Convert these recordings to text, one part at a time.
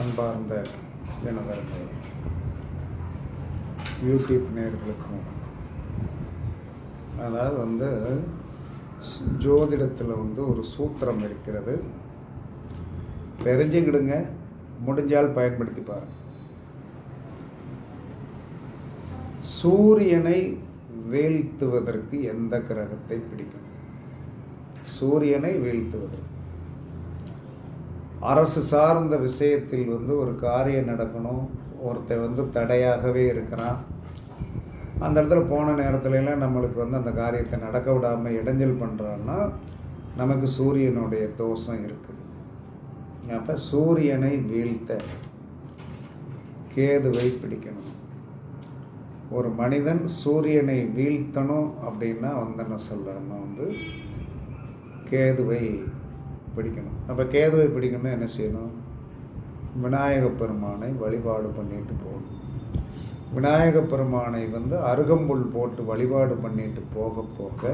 அன்பார்ந்த தினதரங்கள் யூடியூப் நேர்களுக்கும் அதாவது வந்து ஜோதிடத்தில் வந்து ஒரு சூத்திரம் இருக்கிறது. தெரிஞ்சுக்கிடுங்க முடிஞ்சால் பயன்படுத்தி பாருங்க. சூரியனை வீழ்த்துவதற்கு எந்த கிரகத்தை பிடிக்கும்? சூரியனை வீழ்த்துவதற்கு. அரசு சார்ந்த விஷயத்தில் வந்து ஒரு காரியம் நடக்கணும். ஒருத்தர் வந்து தடையாகவே இருக்கிறான். அந்த இடத்துல போன நேரத்துலலாம் நம்மளுக்கு வந்து அந்த காரியத்தை நடக்க விடாமல் இடைஞ்சல் பண்ணுறான்னா நமக்கு சூரியனுடைய தோஷம் இருக்குது. அப்போ சூரியனை வீழ்த்த கேதுவை பிடிக்கணும். ஒரு மனிதன் சூரியனை வீழ்த்தணும் அப்படின்னா வந்து என்ன சொல்கிறேன்னா வந்து கேதுவை பிடிக்கணும். அப்போ கேதுவை பிடிக்கணும்னா என்ன செய்யணும்? விநாயக பெருமானை வழிபாடு பண்ணிட்டு போகணும். விநாயக பெருமானை வந்து அருகம்புல் போட்டு வழிபாடு பண்ணிட்டு போக போக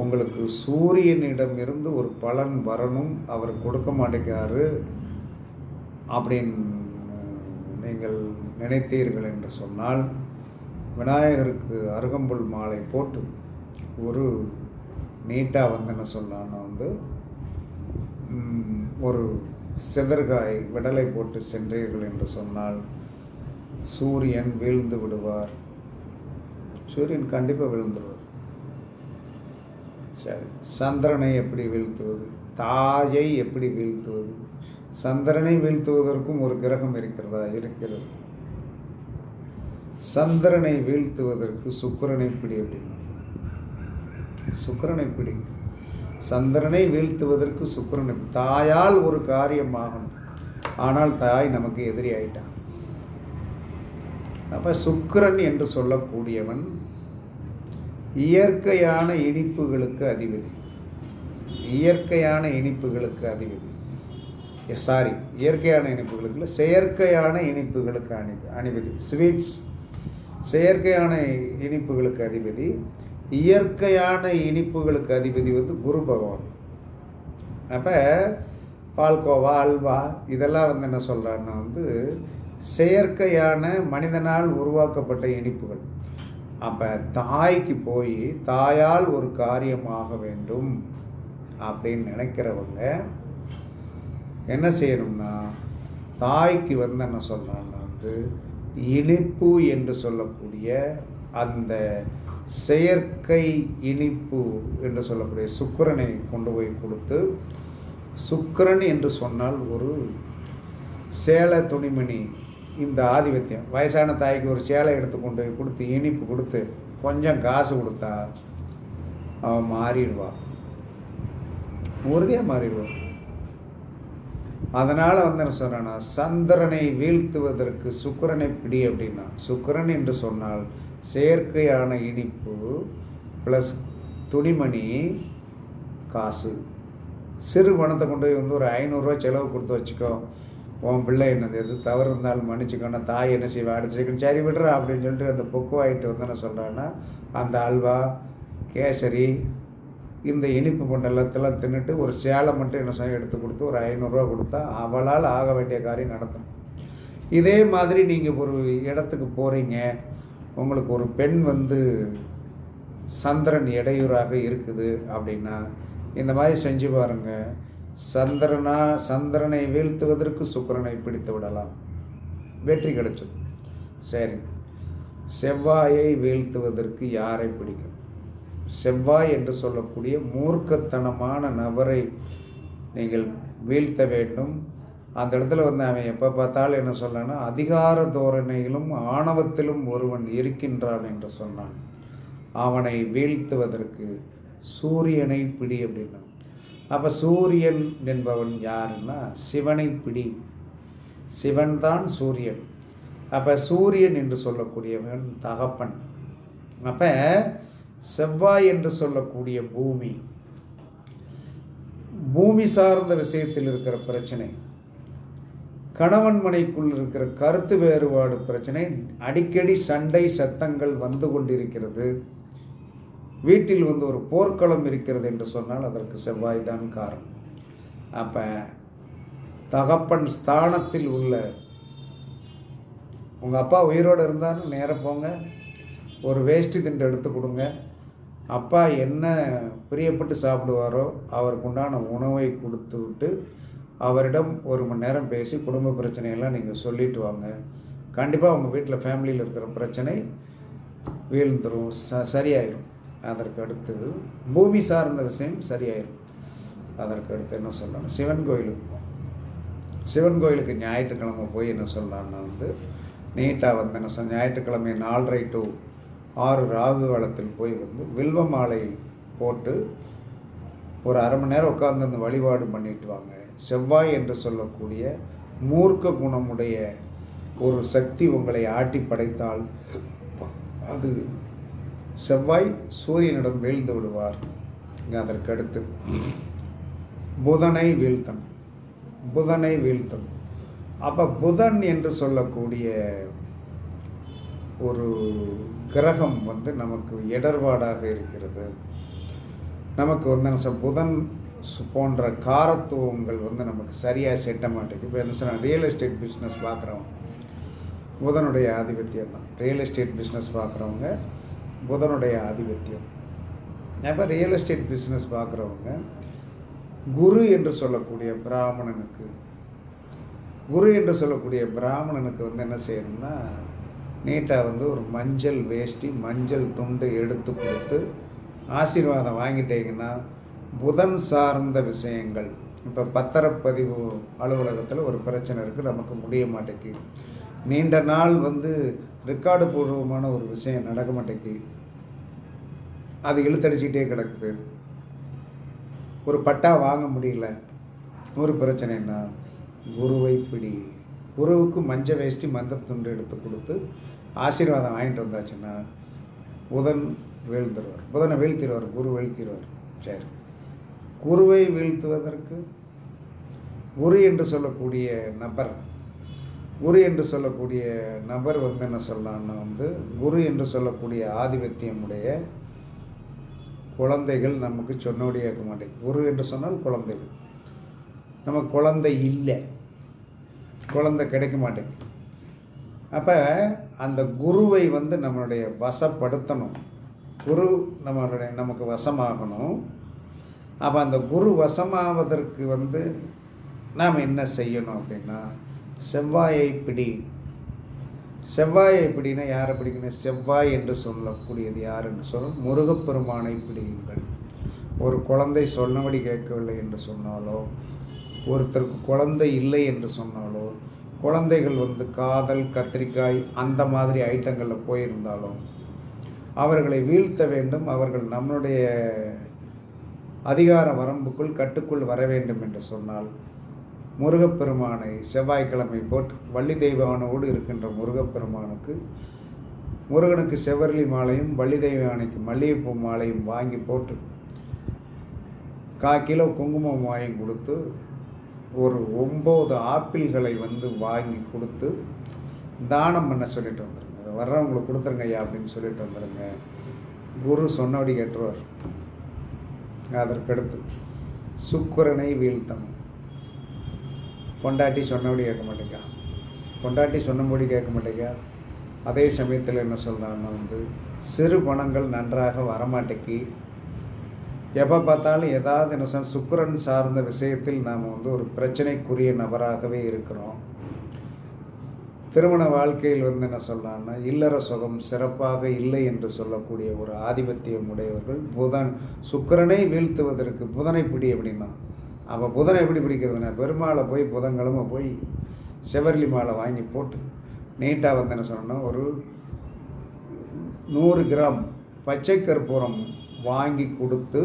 உங்களுக்கு சூரியனிடமிருந்து ஒரு பலன் வரணும். அவர் கொடுக்க மாட்டேங்காரு அப்படின்னு நீங்கள் நினைத்தீர்கள் என்று சொன்னால் விநாயகருக்கு அருகம்புல் மாலை போட்டு ஒரு நீட்டாக வந்து என்ன சொன்னான்னு வந்து ஒரு செதற்காய் விடலை போட்டு சென்றீர்கள் என்று சொன்னால் சூரியன் வீழ்ந்து விடுவார். சூரியன் கண்டிப்பாக விழுந்துடுவார் சரி சந்திரனை எப்படி வீழ்த்துவது? தாயை எப்படி வீழ்த்துவது? சந்திரனை வீழ்த்துவதற்கும் ஒரு கிரகம் இருக்கிறதா? இருக்கிறது. சந்திரனை வீழ்த்துவதற்கு சுக்கிரனை பிடி அப்படின்னா? சுக்கிரனை பிடி. சந்திரனை வீழ்த்துவதற்கு சுக்கரன் தாயால் ஒரு காரியம் ஆனால் தாய் நமக்கு எதிரி ஆயிட்டான் அப்போ சுக்கரன் என்று சொல்லக்கூடியவன் இயற்கையான இனிப்புகளுக்கு அதிபதி. இயற்கையான இனிப்புகளுக்கு அதிபதி. சாரி இயற்கையான இனிப்புகளுக்கு இல்லை செயற்கையான இனிப்புகளுக்கு அணி அணிபதி. ஸ்வீட்ஸ் செயற்கையான இனிப்புகளுக்கு அதிபதி. இயற்கையான இனிப்புகளுக்கு அதிபதி வந்து குரு பகவான். அப்போ பால்கோவா அல்வா இதெல்லாம் வந்து என்ன சொல்கிறான்னா வந்து செயற்கையான மனிதனால் உருவாக்கப்பட்ட இனிப்புகள். அப்போ தாய்க்கு போய் தாயால் ஒரு காரியமாக வேண்டும் அப்படின்னு நினைக்கிறவங்க என்ன செய்யணும்னா தாய்க்கு வந்து என்ன சொல்கிறான்னா வந்து இனிப்பு என்று சொல்லக்கூடிய அந்த செயற்கை இனிப்பு என்று சொல்லக்கூடிய சுக்கிரனை கொண்டு போய் கொடுத்து சுக்கிரன் என்று சொன்னால் ஒரு சேலை துணிமணி இந்த ஆதிபத்தியம். வயசான தாய்க்கு ஒரு சேலை எடுத்து கொண்டு போய் கொடுத்து இனிப்பு கொடுத்து கொஞ்சம் காசு கொடுத்தா அவன் மாறிடுவான் உறுதியாக மாறிடுவான் அதனால் வந்து என்ன சொல்கிறேன்னா சந்திரனை வீழ்த்துவதற்கு சுக்கரனை பிடி அப்படின்னா சுக்கிரன் என்று சொன்னால் செயற்கையான இனிப்பு ப்ளஸ் துணிமணி காசு. சிறு பணத்தை கொண்டு போய் வந்து ஒரு ஐநூறுரூவா செலவு கொடுத்து வச்சுக்கோ. உன் பிள்ளை என்னது? எது தவறு இருந்தாலும் மன்னிச்சுக்கணும் தாய் என்ன செய்வா? அடுத்து செய்யணும் சரி விடுறா அப்படின்னு சொல்லிட்டு அந்த பொக்குவாயிட்டு வந்து என்ன சொல்கிறான்னா அந்த அல்வா கேசரி இந்த இனிப்பு மண்டலத்தெல்லாம் தின்னுட்டு ஒரு சேலை மட்டும் என்ன செய்ய எடுத்து கொடுத்து ஒரு ஐநூறுரூவா கொடுத்தா அவளால் ஆக வேண்டிய காரியம் நடத்தணும். இதே மாதிரி நீங்கள் ஒரு இடத்துக்கு போகிறீங்க உங்களுக்கு ஒரு பெண் வந்து சந்திரன் இடையூறாக இருக்குது அப்படின்னா இந்த மாதிரி செஞ்சு பாருங்கள் சந்திரனா சந்திரனை வீழ்த்துவதற்கு சுக்கிரனை பிடித்து விடலாம். வெற்றி கிடைச்சது சரி. செவ்வாயை வீழ்த்துவதற்கு யாரை பிடிக்கும்? செவ்வாய் என்று சொல்லக்கூடிய மூர்க்கத்தனமான நபரை நீங்கள் வீழ்த்த வேண்டும். அந்த இடத்துல வந்து அவன் எப்போ பார்த்தாலும் என்ன சொல்லனா அதிகார தோரணையிலும் ஆணவத்திலும் ஒருவன் இருக்கின்றான் என்று சொன்னான். அவனை வீழ்த்துவதற்கு சூரியனை பிடி அப்படின்னா. அப்போ சூரியன் என்பவன் யாருன்னா சிவனை பிடி. சிவன் தான் சூரியன். அப்போ சூரியன் என்று சொல்லக்கூடியவன் தகப்பன். அப்போ செவ்வாய் என்று சொல்லக்கூடிய பூமி. பூமி சார்ந்த விஷயத்தில் இருக்கிற பிரச்சனை. கணவன் மனைக்குள் இருக்கிற கருத்து வேறுபாடு பிரச்சனை அடிக்கடி சண்டை சத்தங்கள் வந்து கொண்டிருக்கிறது. வீட்டில் வந்து ஒரு போர்க்களம் இருக்கிறது என்று சொன்னால் அதற்கு செவ்வாய் தான் காரணம். அப்போ தகப்பன் ஸ்தானத்தில் உள்ள உங்கள் அப்பா உயிரோடு இருந்தாலும் நேராக போங்க. ஒரு வேஷ்டி திண்டு எடுத்து கொடுங்க. அப்பா என்ன பிரியப்பட்டு சாப்பிடுவாரோ அவருக்கு உண்டான உணவை கொடுத்து விட்டு அவரிடம் ஒரு மணி நேரம் பேசி குடும்ப பிரச்சனையெல்லாம் நீங்கள் சொல்லிட்டு வாங்க. கண்டிப்பாக உங்கள் வீட்டில் ஃபேமிலியில் இருக்கிற பிரச்சனை வீழ்ந்துடும் ச சரியாயிடும் அதற்கு அடுத்தது பூமி சார்ந்த விஷயம் சரியாயிடும் அதற்கு அடுத்து என்ன சொல்லணும்? சிவன் கோயிலுக்கு போகணும். சிவன் கோயிலுக்கு ஞாயிற்றுக்கிழமை போய் என்ன சொல்லலாம்னா வந்து நீட்டாக வந்து என்ன சொல் ஞாயிற்றுக்கிழமை நாலரை டு ஆறு ராகு காலத்தில் போய் வந்து வில்வ மாலை போட்டு ஒரு அரை மணி நேரம் உட்காந்து அந்த வழிபாடு பண்ணிட்டு வாங்க. செவ்வாய் என்று சொல்லக்கூடிய மூர்க்க குணமுடைய ஒரு சக்தி உங்களை ஆட்டி படைத்தால் அது செவ்வாய் சூரியனிடம் வீழ்ந்து விடுவார். அதற்கு அடுத்து புதனை வீழ்த்தன் புதனை வீழ்த்தன் அப்போ புதன் என்று சொல்லக்கூடிய ஒரு கிரகம் வந்து நமக்கு இடர்பாடாக இருக்கிறது. நமக்கு வந்து புதன் போன்ற காரத்துவங்கள் வந்து நமக்கு சரியாக செட்ட மாட்டேங்குது. இப்போ என்ன சொன்னால் ரியல் எஸ்டேட் பிஸ்னஸ் பார்க்குறவங்க புதனுடைய ஆதிபத்தியம் தான். ரியல் எஸ்டேட் பிஸ்னஸ் பார்க்குறவங்க புதனுடைய ஆதிபத்தியம். அப்போ ரியல் எஸ்டேட் பிஸ்னஸ் பார்க்குறவங்க குரு என்று சொல்லக்கூடிய பிராமணனுக்கு குரு என்று சொல்லக்கூடிய பிராமணனுக்கு வந்து என்ன செய்யணும்னா நீட்டாக வந்து ஒரு மஞ்சள் வேஷ்டி மஞ்சள் துண்டு எடுத்து கொடுத்து ஆசீர்வாதம் வாங்கிட்டீங்கன்னா புதன் சார்ந்த விஷயங்கள். இப்போ பத்திரப்பதிவு அலுவலகத்தில் ஒரு பிரச்சனை இருக்குது நமக்கு முடிய மாட்டேங்குது. நீண்ட நாள் வந்து ரெக்கார்டு பூர்வமான ஒரு விஷயம் நடக்க மாட்டேங்குது. அது இழுத்தடிச்சிக்கிட்டே கிடக்குது. ஒரு பட்டா வாங்க முடியல. ஒரு பிரச்சனைனா குருவை பிடி. குருவுக்கு மஞ்ச வேஷ்டி மந்த துண்டு எடுத்து கொடுத்து ஆசீர்வாதம் வாங்கிட்டு வந்தாச்சுன்னா புதன் வீழ்த்துருவார் புதனை வீழ்த்திடுவார் குரு வீழ்த்திடுவார். சரி. குருவை வீழ்த்துவதற்கு குரு என்று சொல்லக்கூடிய நபர் குரு என்று சொல்லக்கூடிய நபர் வந்து என்ன சொல்லலாம்னா வந்து குரு என்று சொல்லக்கூடிய ஆதிபத்தியமுடைய குழந்தைகள் நமக்கு சொன்னோடைய இருக்க மாட்டேங்குது குரு என்று சொன்னால் குழந்தைகள். நம்ம குழந்தை இல்லை. குழந்தை கிடைக்க மாட்டேங்குது அப்போ அந்த குருவை வந்து நம்மளுடைய வசப்படுத்தணும். குரு நம்மளுடைய நமக்கு வசமாகணும். அப்போ அந்த குரு வசமாவதற்கு வந்து நாம் என்ன செய்யணும் அப்படின்னா செவ்வாயை பிடி. செவ்வாயை பிடினா யாரை பிடிக்கணும்? செவ்வாய் என்று சொல்லக்கூடியது யார் என்று சொல்லும் முருகப்பெருமானை பிடியுங்கள். ஒரு குழந்தை சொன்னபடி கேட்கவில்லை என்று சொன்னாலோ ஒருத்தருக்கு குழந்தை இல்லை என்று சொன்னாலோ குழந்தைகள் வந்து காதல் கத்திரிக்காய் அந்த மாதிரி ஐட்டங்களில் போயிருந்தாலும் அவர்களை வீழ்த்த வேண்டும். அவர்கள் நம்முடைய அதிகார வரம்புக்குள் கட்டுக்குள் வர வேண்டும் என்று சொன்னால் முருகப்பெருமானை செவ்வாய்க்கிழமை போட்டு வள்ளி தெய்வானோடு இருக்கின்ற முருகப்பெருமானுக்கு முருகனுக்கு செவ்வரளி மாலையும் வள்ளி தெய்வானைக்கு மல்லிகைப்பூ மாலையும் வாங்கி போட்டு கா கிலோ குங்குமம் வாங்கி கொடுத்து ஒரு ஒம்பது ஆப்பிள்களை வந்து வாங்கி கொடுத்து தானம் பண்ண சொல்லிட்டு வந்துடுங்க அதை வர்றவங்களுக்கு கொடுத்துருங்க ஐயா அப்படின்னு சொல்லிட்டு வந்துடுங்க குரு சொன்னபடி கேட்டுருவார். அதற்கடுத்து சுக்கரனை வீழ்த்தணும் பொண்டாட்டி சொன்னபடி கேட்க மாட்டேங்கா. பொண்டாட்டி சொன்னபடி கேட்க மாட்டேங்கா. அதே சமயத்தில் என்ன சொல்கிறான்னா வந்து சிறு பணங்கள் நன்றாக வரமாட்டேக்கி எப்போ பார்த்தாலும் ஏதாவது என்ன சொல் சுக்கரன் சார்ந்த விஷயத்தில் நாம் வந்து ஒரு பிரச்சனைக்குரிய நபராகவே இருக்கிறோம். திருமண வாழ்க்கையில் வந்து என்ன சொல்லலாம்னா இல்லற சுகம் சிறப்பாக இல்லை என்று சொல்லக்கூடிய ஒரு ஆதிபத்தியம் உடையவர்கள் புதன் சுக்கிரனை வீழ்த்துவதற்கு புதனை பிடி அப்படின்னா அப்போ புதனை எப்படி பிடிக்கிறதுனா பெருமாளை போய் புதன்கிழமை போய் செவர்லி மாலை வாங்கி போட்டு நீட்டாக வந்து என்ன சொன்னோம்னா ஒரு நூறு கிராம் பச்சை கற்பூரம் வாங்கி கொடுத்து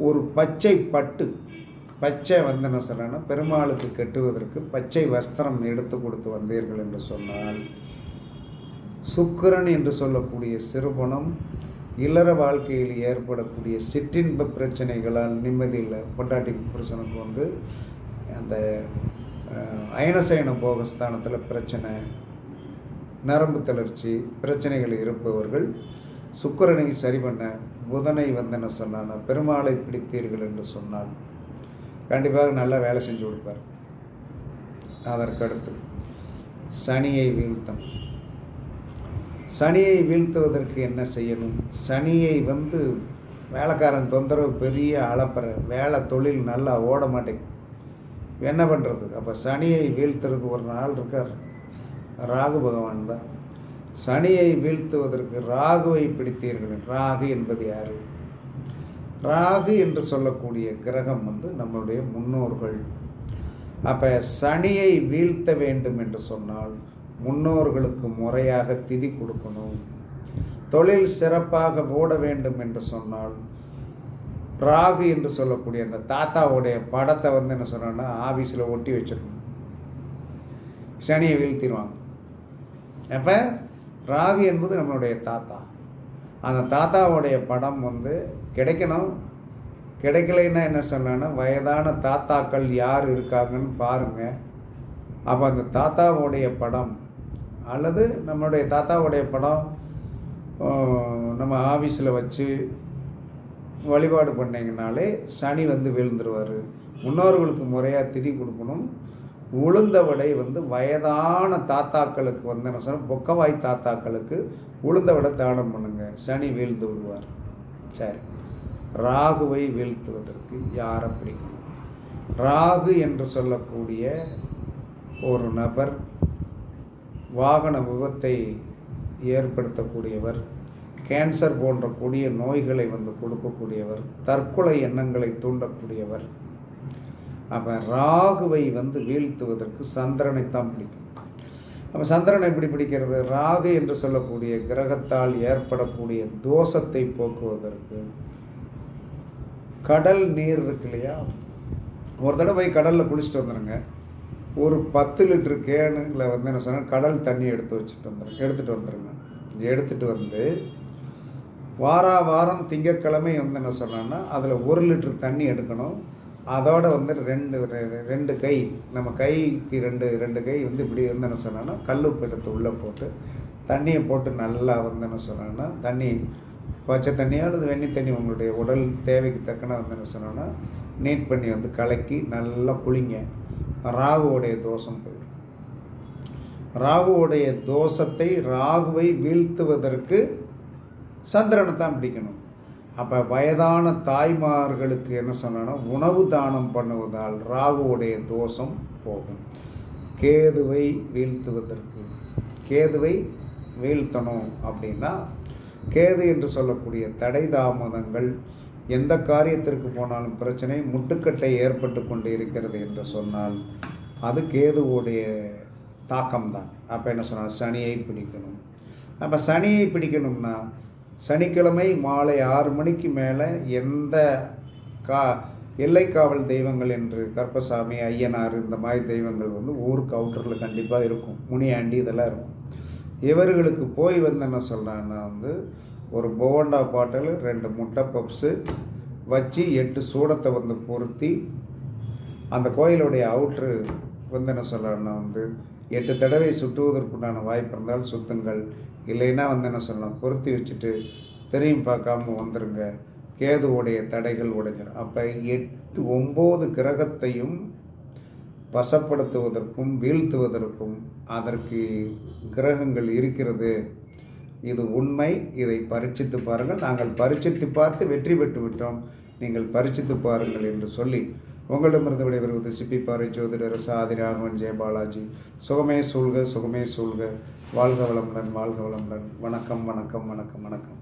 ஒரு பச்சை பட்டு பச்சை வந்தன சொல்லணும் பெருமாளுக்கு கட்டுவதற்கு பச்சை வஸ்திரம் எடுத்து கொடுத்து வந்தீர்கள் என்று சொன்னால் சுக்கிரன் என்று சொல்லக்கூடிய சிறுபணம் இல்லற வாழ்க்கையில் ஏற்படக்கூடிய சிற்றின்ப பிரச்சனைகளால் நிம்மதியில் பொண்டாட்டி புருஷனுக்கு வந்து அந்த அயனசயன போகஸ்தானத்தில் பிரச்சனை நரம்பு தளர்ச்சி பிரச்சனைகள் இருப்பவர்கள் சுக்கிரனை சரி பண்ண புதனை வந்தென என்ன பெருமாளை பிடித்தீர்கள் என்று சொன்னால் கண்டிப்பாக நல்லா வேலை செஞ்சு கொடுப்பார். அதற்கடுத்து சனியை வீழ்த்தம். சனியை வீழ்த்துவதற்கு என்ன செய்யணும்? சனியை வந்து வேலைக்காரன் தொந்தரவு பெரிய அளப்பற வேலை தொழில் நல்லா ஓட மாட்டேங்குது. என்ன பண்ணுறது அப்போ சனியை வீழ்த்துறதுக்கு ஒரு நாள் இருக்கார். ராகு பகவான் தான். சனியை வீழ்த்துவதற்கு ராகுவை பிடித்தீர்கள். ராகு என்பது யார்? ராகு என்று சொல்லக்கூடிய கிரகம் வந்து நம்மளுடைய முன்னோர்கள். அப்போ சனியை வீழ்த்த வேண்டும் என்று சொன்னால் முன்னோர்களுக்கு முறையாக திதி கொடுக்கணும். தொழில் சிறப்பாக ஓட வேண்டும் என்று சொன்னால் ராகு என்று சொல்லக்கூடிய அந்த தாத்தாவுடைய படத்தை வந்து என்ன சொன்னோன்னா ஆஃபீஸில் ஒட்டி வச்சிடணும் சனியை வீழ்த்திடுவாங்க. அப்போ ராகு என்பது நம்மளுடைய தாத்தா. அந்த தாத்தாவுடைய படம் வந்து கிடைக்கணும். கிடைக்கலைன்னா என்ன சொன்னேன்னா வயதான தாத்தாக்கள் யார் இருக்காங்கன்னு பாருங்கள் அப்போ அந்த தாத்தாவுடைய படம் அல்லது நம்மளுடைய தாத்தாவுடைய படம் நம்ம ஆஃபீஸில் வச்சு வழிபாடு பண்ணிங்கனாலே சனி வந்து விழுந்துருவார். முன்னோர்களுக்கு முறையாக திதி கொடுக்கணும். உளுந்த விடை வந்து வயதான தாத்தாக்களுக்கு வந்து என்ன சொன்னால் பொக்கவாய் தாத்தாக்களுக்கு உளுந்த விடை தானம் பண்ணுங்கள் சனி வீழ்ந்து விடுவார். சரி. ராகுவை வீழ்த்துவதற்கு யாரை பிடிக்கும்? ராகு என்று சொல்லக்கூடிய ஒரு நபர் வாகன விபத்தை ஏற்படுத்தக்கூடியவர் கேன்சர் போன்ற கொடிய நோய்களை வந்து கொடுக்கக்கூடியவர் தற்கொலை எண்ணங்களை தூண்டக்கூடியவர். அப்போ ராகுவை வந்து வீழ்த்துவதற்கு சந்திரனை தான் பிடிக்கும். அப்போ சந்திரனை எப்படி பிடிக்கிறது? ராகு என்று சொல்லக்கூடிய கிரகத்தால் ஏற்படக்கூடிய தோஷத்தை போக்குவதற்கு கடல் நீர் இருக்கு இல்லையா? ஒரு தடவை போய் கடலில் குளிச்சுட்டு வந்துடுங்க ஒரு பத்து லிட்டரு கேனுங்களை வந்து என்ன சொன்னால் கடல் தண்ணி எடுத்து வச்சுட்டு வந்துடுங்க எடுத்துகிட்டு வந்துடுங்க எடுத்துகிட்டு வந்து வாரா வாரம் திங்கட்கிழமை வந்து என்ன சொன்னோன்னா அதில் ஒரு லிட்டர் தண்ணி எடுக்கணும். அதோடு வந்து ரெண்டு ரெண்டு கை நம்ம கைக்கு ரெண்டு ரெண்டு கை வந்து இப்படி வந்து என்ன சொன்னோன்னா கல்லுப்பு எடுத்து உள்ளே போட்டு தண்ணியை போட்டு நல்லா வந்து என்ன சொன்னோன்னா தண்ணி பச்சை தண்ணியோ அல்லது வெண்ணி தண்ணி உங்களுடைய உடல் தேவைக்கு தக்கன வந்து என்ன சொன்னோன்னா நீட் பண்ணி வந்து கலக்கி நல்லா குளிங்க ராகுவோடைய தோஷம் போயிடும். ராகுவோடைய தோஷத்தை ராகுவை வீழ்த்துவதற்கு சந்திரனை தான் பிடிக்கணும். அப்போ வயதான தாய்மார்களுக்கு என்ன சொன்னோன்னா உணவு தானம் பண்ணுவதால் ராகுவுடைய தோஷம் போகும். கேதுவை வீழ்த்துவதற்கு. கேதுவை வீழ்த்தணும் அப்படின்னா கேது என்று சொல்லக்கூடிய தடை தாமதங்கள் எந்த காரியத்திற்கு போனாலும் பிரச்சனை முட்டுக்கட்டை ஏற்பட்டு கொண்டு இருக்கிறது என்று சொன்னால் அது கேதுவோடைய தாக்கம்தான். அப்போ என்ன சொன்னால் சனியை பிடிக்கணும். அப்போ சனியை பிடிக்கணும்னா சனிக்கிழமை மாலை ஆறு மணிக்கு மேலே எந்த கா எல்லைக்காவல் தெய்வங்கள் என்று கருப்பசாமி ஐயனார் இந்த மாதிரி தெய்வங்கள் வந்து ஊருக்கு அவுட்டரில் கண்டிப்பாக இருக்கும். முனியாண்டி இதெல்லாம் இருக்கும். இவர்களுக்கு போய் வந்து என்ன சொல்கிறாங்கன்னா வந்து ஒரு போண்டா பாட்டில் ரெண்டு முட்டை பப்ஸு வச்சு எட்டு சூடத்தை வந்து பொருத்தி அந்த கோயிலுடைய அவுட்ரு வந்து என்ன சொல்கிறான்னா வந்து எட்டு தடவை சுட்டுவதற்குண்டான வாய்ப்பு இருந்தால் சுத்துங்கள். இல்லைன்னா வந்து என்ன சொல்லலாம் பொருத்தி வச்சுட்டு தெரியும் பார்க்காம வந்துடுங்க கேதுவுடைய தடைகள் உடைஞ்சிடும் அப்போ எட்டு ஒம்பது கிரகத்தையும் வசப்படுத்துவதற்கும் வீழ்த்துவதற்கும் அதற்கு கிரகங்கள் இருக்கிறது. இது உண்மை. இதை பரீட்சித்து பாருங்கள். நாங்கள் பரீட்சித்து பார்த்து வெற்றி பெற்று விட்டோம். நீங்கள் பரீட்சித்து பாருங்கள் என்று சொல்லி உங்களிடமிருந்து விடைபெறுவது சிப்பிப்பாறை ஜோதிடர் சாதி ராகவன் ஜெயபாலாஜி சுகமே சூழ்க சுகமே சூழ்க. வாழ்க வளமுடன் வாழ்க வளமுடன். வணக்கம் வணக்கம் வணக்கம் வணக்கம்.